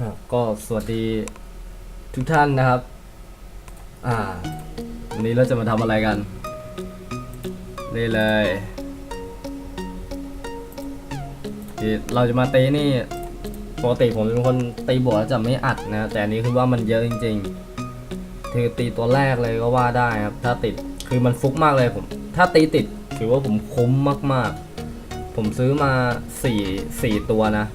อะก็สวัสดีทุกท่านนะครับ อ่า วันนี้เราจะมาทำอะไรกัน นี่เลยที่เราจะมาตีนี่ปกติผมเป็นคนตีบวกแล้วจะไม่อัดนะ แต่อันนี้คือว่ามันเยอะจริงๆคือตีตัวแรกเลยก็ว่าได้ครับ ถ้าติดคือมันฟุกมากเลยผม ถ้าตีติดถือว่าผมคุ้มมากๆ ผมซื้อมาสี่สี่ตัวนะ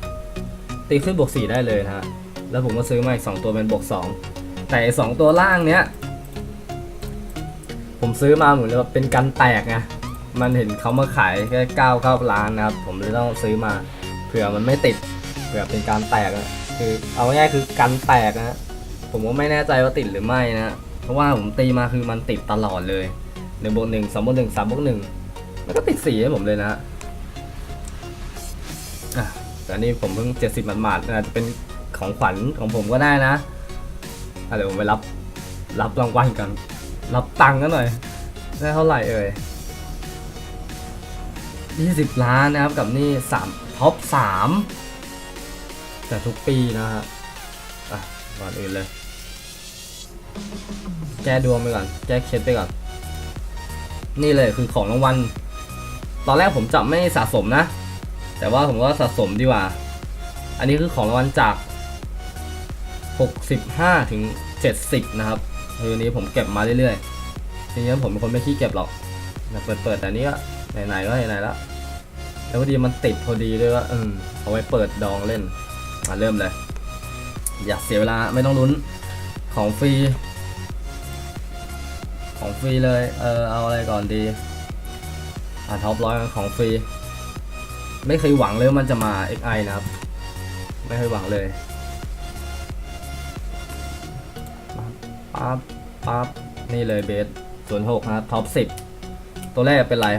ตีขึ้นบวกสี่ได้เลยนะฮะแล้วผมก็ซื้อมาอีกสองตัวเป็นบวกสองแต่สองตัวล่างเนี้ยผมซื้อมาเหมือนว่าเป็นกันแตกไงมันเห็นเขามาขายแค่เก้าเก้าล้านนะครับ ผมเลยต้องซื้อมาเผื่อมันไม่ติดเผื่อเป็นการแตกอะคือเอาง่ายๆคือกันแตกนะผมก็ไม่แน่ใจว่าติดหรือไม่นะเพราะว่าผมตีมาคือมันติดตลอดเลยหนึ่งบวกหนึ่งสองบวกหนึ่งสามบวกหนึ่งมันก็ติดสี่ให้ผมเลยนะ แต่อันนี้ผมเพิ่งเจ็ดสิบหมาดๆอาจจะเป็นของขวัญของผมก็ได้นะอะเดี๋ยวผมไปรับรับรางวัลกัน รับตังค์กันหน่อย ได้เท่าไหร่เอ่ยยี่สิบล้านนะครับกับนี่สามท็อปสามแต่ทุกปีนะฮะอะก่อนอื่นเลย แก้ดวงไปก่อน แก้เคล็ดไปก่อน นี่เลยคือของรางวัล ตอนแรกผมจะไม่สะสมนะ แต่ว่าผมก็สะสมดีกว่า อันนี้คือของรางวัลจาก 65 ถึง 70 นะครับคือนี้ผมเก็บมาเรื่อยๆทีนี้ผมเป็นคนไม่ขี้เก็บหรอกนะเปิดเปิดๆแต่นนี้ก็ไหนๆก็ไหนๆแล้วแล้วพอดีมันติดพอดีด้วยว่าเออเอาไว้เปิดดองเล่นมาเริ่มเลย อย่าเสียเวลาไม่ต้องลุ้นของฟรีของฟรีเลย เออเอาอะไรก่อนดี อ่าท็อปร้อยของฟรี ไม่เคยหวังเลยว่ามันจะมา XI นะครับ ไม่เคยหวังเลยปั๊บปั๊บนี่เลยเบสศูนย์หกครับท็อปสิบตัวแรกเป็นไร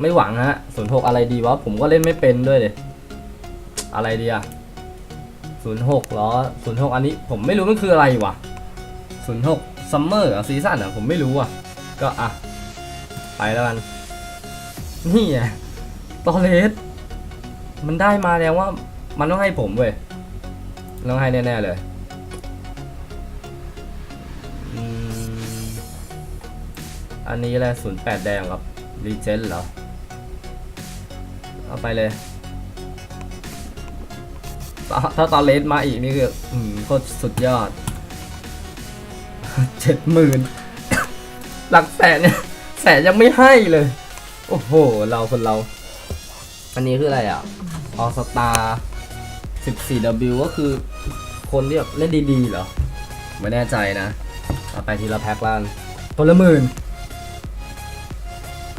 ไม่หวังฮะศูนย์หกอะไรดีวะ ผมก็เล่นไม่เป็นด้วยเลยอะไรดีอะศูนย์หกเหรอศูนย์หกอันนี้ผมไม่รู้มันคืออะไรวะศูนย์หกซัมเมอร์ซีซั่นอะผมไม่รู้อะก็อะ ไปแล้วกัน นี่ไงตอเลส มันได้มาแล้วว่า มันต้องให้ผมเว้ยต้องให้แน่ๆเลยอันนี้แหละศูนย์แปดแดงกับรีเจนเหรอ เอาไปเลยถ้าถ้าตอนเลสมาอีกนี่คืออืมโคตรสุดยอดเจ็ดหมื่นหลักแสนเนี่ย แสนยังไม่ให้เลย โอ้โห เราคนเรา อันนี้คืออะไรอะ ออสตา 14W ก็คือคนที่แบบเล่นดีๆเหรอ ไม่แน่ใจนะ เอาไปทีละแพ็คล้านตัวละหมื่น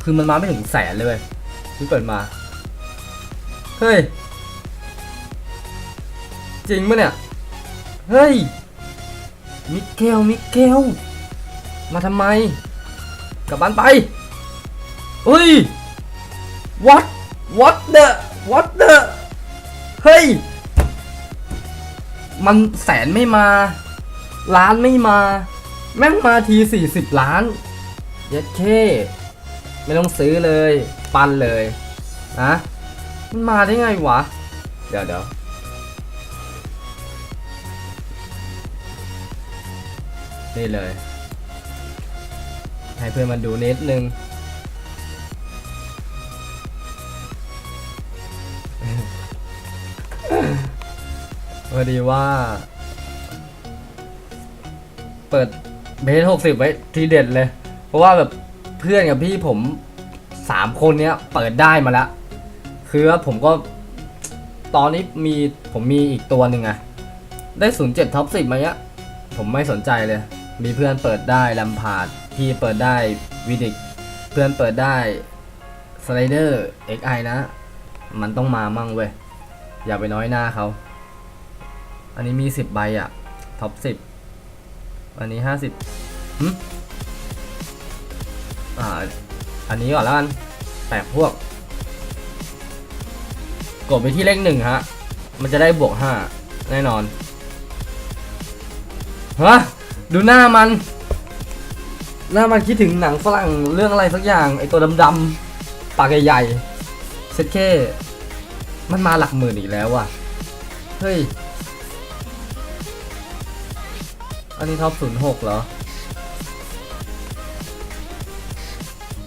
คือมันมาไม่ถึงแสนเลยเว้ยที่เปิดมา เฮ้ย จริงปะเนี่ย เฮ้ย มิเกล มิเกล มาทำไม กลับบ้านไปเฮ้ย what what the what the เฮ้ย มันแสนไม่มา ล้านไม่มา แม่งมาทีสี่สิบล้านเย็ดเคไม่ต้องซื้อเลย ปันเลยนะมันมาได้ไงวะ เดี๋ยวเดี๋ยวนี่เลย ให้เพื่อนมาดูนิดนึง พอดีว่า เปิดเบสหกสิบไว้ทีเด็ดเลย เพราะว่าแบบเพื่อนกับพี่ผมสามคนเนี้ย เปิดได้มาแล้ว คือว่าผมก็ ตอนนี้มีผมมีอีกตัวหนึ่งอะได้ศูนย์เจ็ดท็อปสิบมาเนี้ย ผมไม่สนใจเลย มีเพื่อนเปิดได้ลมพาดพี่เปิดได้วิดิกเพื่อนเปิดได้สไลเดอร์ XI นะ มันต้องมามั่งเว้ย อย่าไปน้อยหน้าเขา อันนี้มีสิบใบอะท็อปสิบอันนี้ห้าสิบอ่า อันนี้ก่อนแล้วกันแปดพวก กดไปที่เลขหนึ่งฮะ มันจะได้บวกห้าแน่นอนฮะดูหน้ามัน หน้ามันคิดถึงหนังฝรั่งเรื่องอะไรสักอย่าง ไอตัวดำๆปากใหญ่ๆเซ็ตเค มันมาหลักหมื่นอีกแล้วว่ะ เฮ้ย อันนี้ท็อปศูนย์หกเหรอ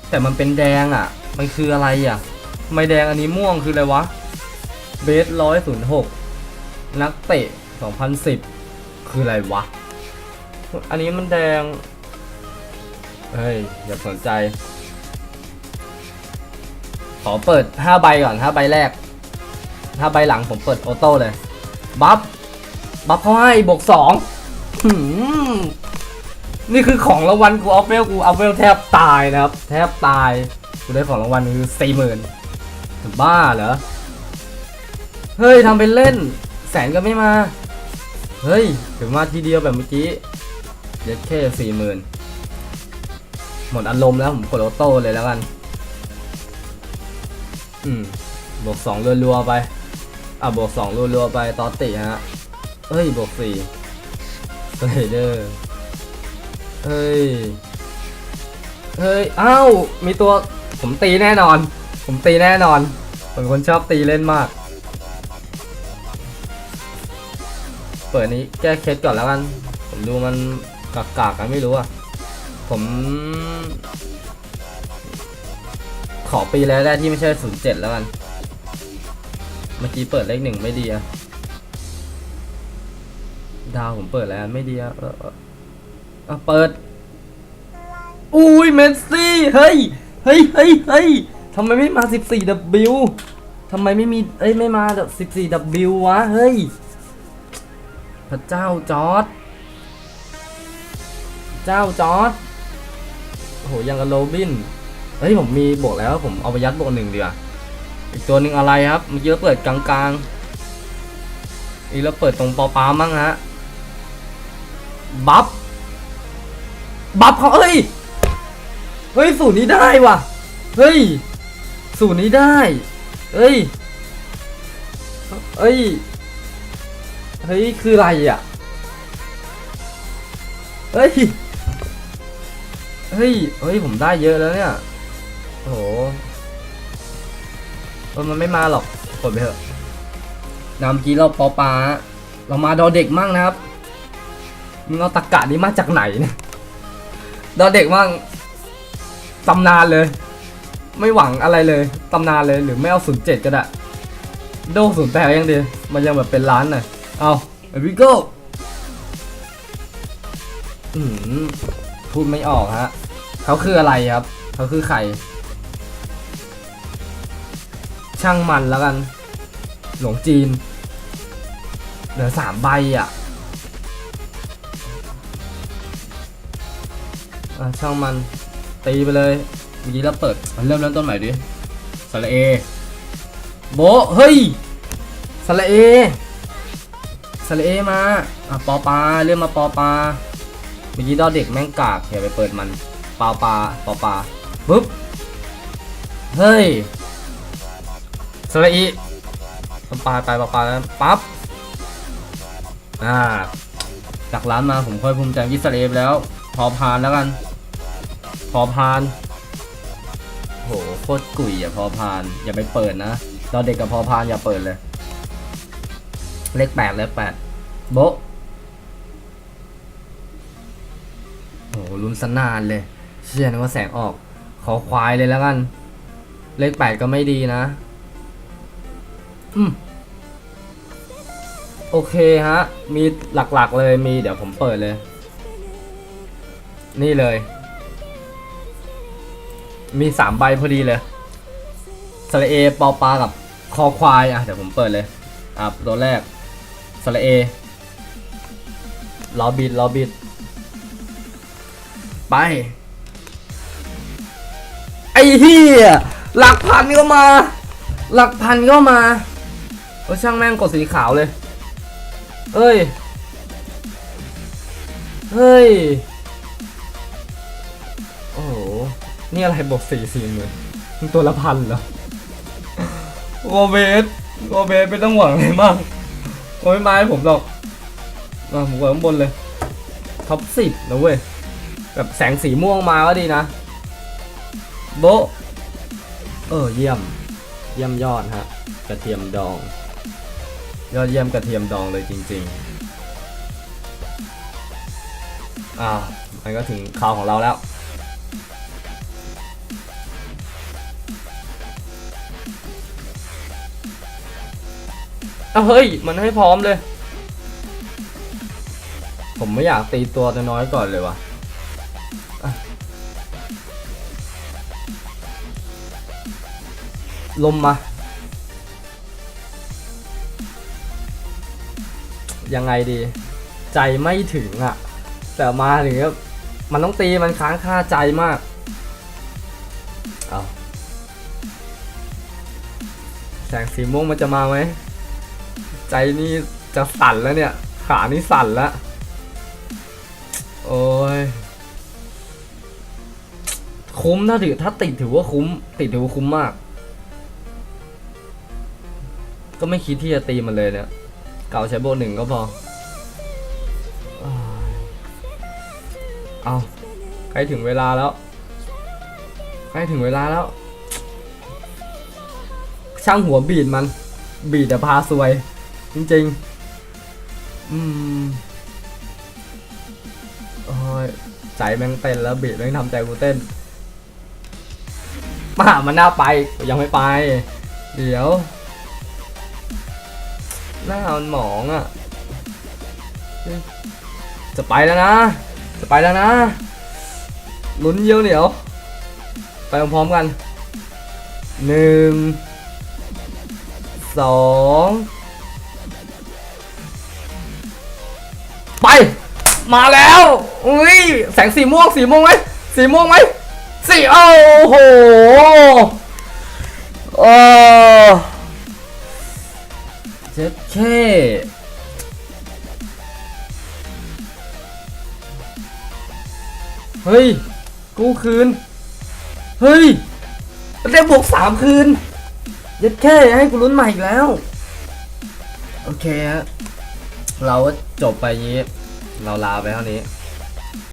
แต่มันเป็นแดงอะ มันคืออะไรอะ ไม่แดงอันนี้ม่วงคืออะไรวะ เบสร้อยศูนย์หกนักเตะสองพันสิบคืออะไรวะ อันนี้มันแดง เฮ้ย อย่าสนใจ ขอเปิด5ใบก่อน5ใบแรก5ใบหลังผมเปิดออโต้เลย บัฟ บัฟเขาให้บวก2 นี่คือของรางวัลกูเอาเวลกูเอาเวลแทบตายนะครับ แทบตาย กูได้ของรางวัลคือสี่หมื่นบ้าเหรอ เฮ้ยทำเป็นเล่น แสนก็ไม่มา เฮ้ยถึงมาทีเดียวแบบเมื่อกี้เย็ดแค่สี่หมื่นหมดอารมณ์แล้วผมกดออโต้เลยแล้วกัน อืมบวกสองรัวๆไป อะบวกสองรัวๆไปตอติฮะเอ้ยบวกสี่ สไลเดอร์เฮ้ย เฮ้ย อ้าว มีตัว ผมตีแน่นอน ผมตีแน่นอน ผมคนชอบตีเล่นมาก เปิดนี้แก้เคสก่อนแล้วกัน ผมดูมันกากๆกันไม่รู้อะผม ขอปีแล้วได้ที่ไม่ใช่ศูนย์เจ็ดแล้วกัน เมื่อกี้เปิดเลขหนึ่งไม่ดีอะ ดาวผมเปิดแล้วไม่ดีอะเออเออเออเปิด อุ้ยเมสซี่ เฮ้ย เฮ้ยเฮ้ยเฮ้ยทำไมไม่มา 14W ทำไมไม่มีเอ้ยไม่มาแบบ 14W วะ เฮ้ย พระเจ้าจอร์ดเจ้าจอร์ดโหยังกับโรบิน เฮ้ยผมมีบวกแล้วผมเอาไปยัดบวกหนึ่งดีกว่าอีกตัวหนึ่งอะไรครับเมื่อกี้เราเปิดกลางๆอีกเราเปิดตรงปอปามั่งฮะ บัฟบัฟเขาเฮ้ย เฮ้ย สูตรนี้ได้ว่ะ เฮ้ย สูตรนี้ได้ เฮ้ย เฮ้ย เฮ้ย คืออะไรอะ เฮ้ย เฮ้ย เฮ้ย ผมได้เยอะแล้วเนี่ย โอ้โหมันไม่มาหรอกกดไปเถอะนำกี้เราปอปลาเรามาดอเด็กมั่งนะครับ มึงเอาตะกะนี้มาจากไหนเนี่ยดอเด็กมั่งตำนานเลย ไม่หวังอะไรเลยตำนานเลยหรือไม่เอาศูนย์เจ็ดก็ได้โดศูนย์แปดยังดีมันยังแบบเป็นล้านหน่อยเอาเอวิโก้พูดไม่ออกฮะเขาคืออะไรครับเขาคือใครช่างมันแล้วกัน หลงจีน เหลือสามใบอะ ช่างมันตีไปเลยเมื่อกี้เราเปิดเริ่มเริ่มต้นใหม่ดิสระเอโบเฮ้ยสระเอสระเอมาอะปอปลาเรื่องมาปอปลาเมื่อกี้ดอเด็กแม่งกากอย่าไปเปิดมันปาปลาปอปลาปึ๊บเฮ้ยสระอีปลาไปปลาปลาแล้วปั๊บอ่าจากร้านมาผมค่อยภูมิใจกิสระเอแล้วพอพานแล้วกัน พอพานโหโคตรกุ๋ยอะพอพาน อย่าไปเปิดนะตอนเด็กกับพอพานอย่าเปิดเลย เลขแปดเลขแปดโบโหลุ้นสนานเลยเชื่อนะว่าแสงออก ขอควายเลยแล้วกัน เลขแปดก็ไม่ดีนะ อืมโอเคฮะ มีหลักๆเลยมีเดี๋ยวผมเปิดเลย นี่เลย มีสามใบพอดีเลยสระเอปอปลากับคอควายอะเดี๋ยวผมเปิดเลยอะตัวแรกสระเอลอบิดลอบิดไป ไอ้เหี้ยหลักพันก็มา หลักพันก็มาเออช่างแม่งกดสีขาวเลย เอ้ย เฮ้ย นี่อะไรบวกสี่สี่หมื่นมันตัวละพันเหรอโกเบสโกเบสไม่ต้องหวังอะไรมากโอ้ยไม้ผมหรอกอะผมกดข้างบนเลยท็อปสิบนะเว้ยแบบแสงสีม่วงมาก็ดีนะ โบเออเยี่ยม เยี่ยมยอดฮะ กระเทียมดอง ยอดเยี่ยมกระเทียมดองเลยจริง ๆ อ่ามันก็ถึงคราวของเราแล้ว เอาเฮ้ย มันให้พร้อมเลย ผมไม่อยากตีตัวน้อยก่อนเลยวะ่ะลมมา ยังไงดี ใจไม่ถึงอะ่ะ แต่มาถึงก็มันต้องตีมันค้างค่าใจมาก เอาแสงสีม่วงมันจะมาไหม ใจนี่จะสั่นแล้วเนี่ย ขานี่สั่นแล้ว โอ้ย คุ้มถ้าถือถ้าติดถือว่าคุ้ม ติดถือว่าคุ้มมาก ก็ไม่คิดที่จะตีมันเลยเนี่ย เก่าใช้โบหนึ่งก็พอ เอาใกล้ถึงเวลาแล้วใกล้ถึงเวลาแล้ว ช่างหัวบีดมัน บีดแต่พาซวย จริงๆ อืมโอ้ยใจแม่งเต้นแล้วบีดแม่งทำใจกูเต้นมามันน่าไปยังไม่ไป เดี๋ยวหน้ามันหมองอะ จะไปแล้วนะ จะไปแล้วนะ ลุ้นเยี่ยวเหนียว ไปพร้อมๆกันหนึ่งสอง ไป มาแล้วอุ้ยแสงสีม่วงสีม่วงไหมสีม่วงไหมสีโอ้โหโอ้เจ็ดเคเฮ้ย กูคืน เฮ้ยได้บวกสามคืนย็ดแค่ให้กูลุ้นใหม่อีกแล้ว โอเคฮะ เราจบไปงนี้ เราลาไปเท่านี้